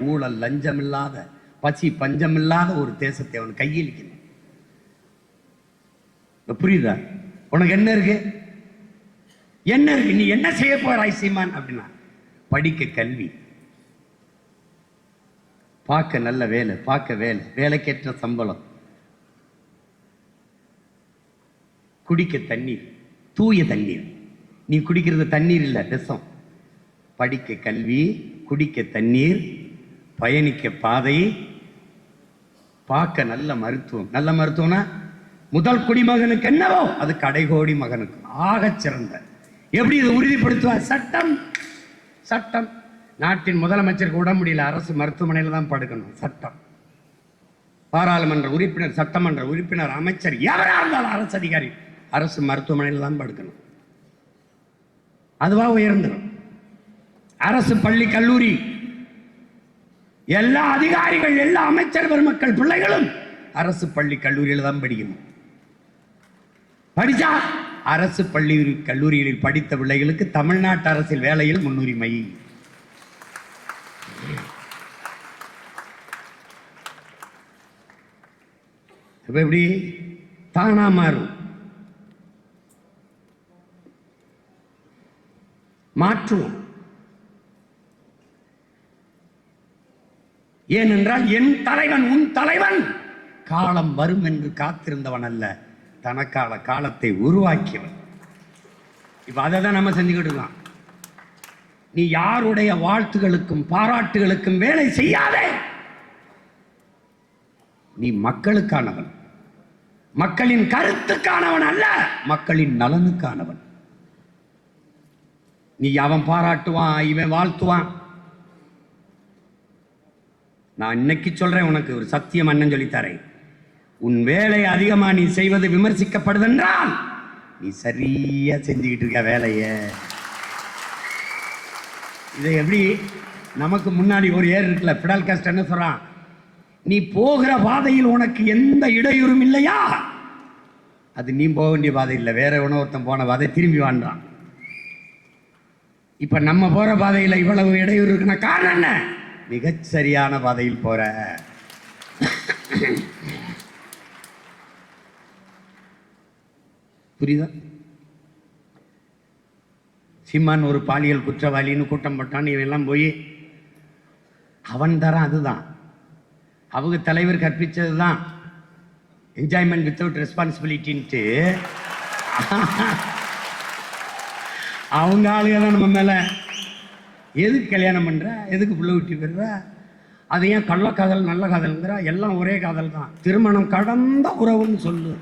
ஊழல் லஞ்சம் இல்லாத பசி பஞ்சம் இல்லாத ஒரு தேசத்தை அவன் கையளிக்கணும் புரியுதா? உனக்கு என்ன இருக்கு? என்ன இருக்கு? நீ என்ன செய்ய போறாய் சீமான்? அப்படின்னா படிக்க கல்வி. பார்க்க நல்ல வேலை பார்க்க வேலை வேலைக்கேற்ற சம்பளம். குடிக்க தண்ணீர் தூய தண்ணீர். நீ குடிக்கிறது தண்ணீர் இல்லை விஷம். படிக்க கல்வி குடிக்க தண்ணீர் பயணிக்க பாதை பார்க்க நல்ல மருத்துவம். நல்ல மருத்துவம்னா முதல் குடிமகனுக்கு என்னவோ அது கடைகோடி மகனுக்கு. ஆகச் சிறந்த. எப்படி இதை உறுதிப்படுத்துவார்? சட்டம். சட்டம். நாட்டின் முதலமைச்சருக்கு உட முடியல அரசு மருத்துவமனையில் தான் படுக்கணும். சட்டம். பாராளுமன்ற உறுப்பினர் சட்டமன்ற உறுப்பினர் அமைச்சர் எவராக இருந்தாலும் அரசு அதிகாரி அரசு மருத்துவமனையில் தான் படுக்கணும். அதுவா உயர்ந்துடும் அரசு பள்ளி கல்லூரி எல்லா அதிகாரிகள் எல்லா அமைச்சர் பெருமக்கள் பிள்ளைகளும் அரசு பள்ளி கல்லூரியில் தான் படிக்கணும். படிச்சா அரசு பள்ளி கல்லூரிகளில் படித்த பிள்ளைகளுக்கு தமிழ்நாட்டு அரசில் வேலையில் முன்னுரிமை. எப்படி? தானா மாறும். மாற்றுவோம். ஏனென்றால் என் தலைவன் உன் தலைவன். காலம் வரும் என்று காத்திருந்தவன் அல்ல. தனக்கால காலத்தை உருவாக்கியவன். இப்ப அதை தான் நம்ம செஞ்சுக்கிட்டு இருக்கோம். நீ யாருடைய வாழ்த்துகளுக்கும் பாராட்டுகளுக்கும் வேலை செய்யாதே. நீ மக்களுக்கானவன். மக்களின் கருத்துக்கானவன் அல்ல. மக்களின் நலனுக்கானவன். நீ அவன் பாராட்டுவான் இவன் வாழ்த்துவான். நான் இன்னைக்கு சொல்றேன் உனக்கு ஒரு சத்தியம் அண்ணன் சொல்லித்தரேன். உன் வேலை அதிகமா நீ செய்வது விமர்சிக்கப்படுதென்றால் நீ சரியா செஞ்சுக்கிட்டு இருக்க வேலைய. இதை எப்படி நமக்கு முன்னாடி ஒரு ஏர் இருக்குல்ல பிடல் காஸ்ட் என்ன சொல்றான். நீ போகிற பாதையில் உனக்கு எந்த இடையூறும் இல்லையா? அது நீ போக வேண்டிய பாதை இல்லை. வேற உணவத்தம் போன பாதை திரும்பி வாழ்றான் இப்ப நம்ம போற பாதையில இவ்வளவு இடையூறு இருக்குன்னா காரணம் என்ன? மிகச்சரியான பாதையில் போற. புரியுதா? சீமான் ஒரு பாலியல் குற்றவாளின்னு கூட்டம் போட்டான் இவன் எல்லாம் போய் அவன் தரான் அதுதான். அவங்க தலைவர் கற்பித்தது தான் என்ஜாய்மெண்ட் வித்தவுட் ரெஸ்பான்சிபிலிட்டின்ட்டு அவங்க ஆளுங்க தான் நம்ம மேலே எதுக்கு கல்யாணம் பண்ணுற எதுக்கு பிள்ளை விட்டு பெறுற? அது ஏன் கள்ளக்காதல் நல்ல காதல்ங்கிற? எல்லாம் ஒரே காதல் தான் திருமணம் கடந்த உறவுன்னு சொல்லு.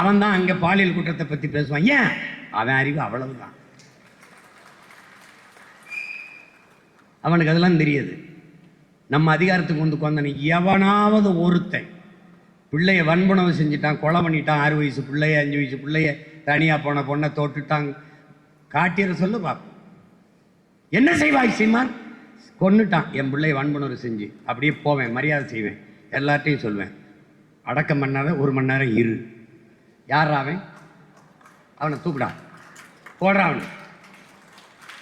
அவன் தான் அங்கே பாலியல் குற்றத்தை பற்றி பேசுவான். ஏன்? அவன் அறிவு அவ்வளவுதான். அவனுக்கு அதெல்லாம் தெரியாது. நம்ம அதிகாரத்துக்கு வந்து கொந்தனை எவனாவது ஒருத்தன் பிள்ளைய வன்புணவு செஞ்சுட்டான் கொலை பண்ணிட்டான் ஆறு வயசு பிள்ளைய அஞ்சு வயசு பிள்ளைய தனியாக போன பொண்ணை தோட்டுட்டான் காட்டிற சொல்லு பார்ப்போம் என்ன செய்வாய் சீமான்? கொன்னுட்டான். என் பிள்ளைய வன்புணர்வு செஞ்சு. அப்படியே போவேன் மரியாதை செய்வேன். எல்லார்ட்டையும் சொல்வேன். அடக்கம் பண்ணாத ஒரு மணி நேரம் இரு. யார் அவன்? அவனை தூக்குடா. போடுறான் அவனை.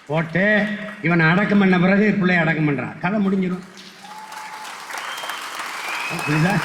போட்டு இவனை அடக்கம் பண்ண பிறகு பிள்ளைய அடக்கம் பண்ணுறான் கதை முடிஞ்சிடும் புரியுதா?